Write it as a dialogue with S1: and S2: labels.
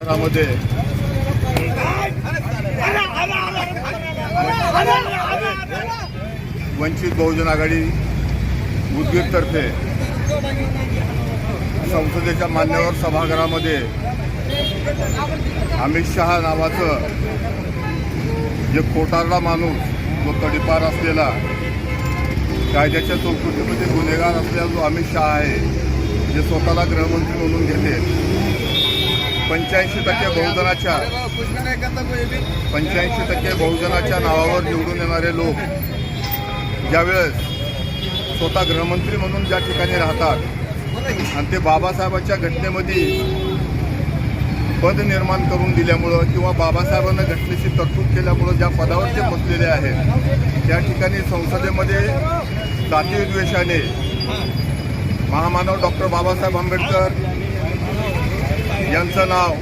S1: शहरामध्ये. वंचित बहुजन आघाडी उदगीरतर्फे संसदेच्या मान्यवर सभागृहामध्ये अमित शहा नावाचं जे कोटारला माणूस जो तडीपार असलेला कायद्याच्या चौकटीमध्ये गुन्हेगार असलेला जो अमित शहा आहे जे स्वतःला गृहमंत्री म्हणून घेते पंच्याऐंशी टक्के बहुजनाच्या पंच्याऐंशी टक्के बहुजनाच्या नावावर निवडून येणारे लोक ज्यावेळेस स्वतः गृहमंत्री म्हणून ज्या ठिकाणी राहतात आणि ते बाबासाहेबांच्या घटनेमध्ये पद निर्माण करून दिल्यामुळं किंवा बाबासाहेबांना घटनेची तरतूद केल्यामुळं ज्या पदावर ते बसलेले आहेत त्या ठिकाणी संसदेमध्ये जातीयद्वेषाने महामानव डॉक्टर बाबासाहेब आंबेडकर यांचं नाव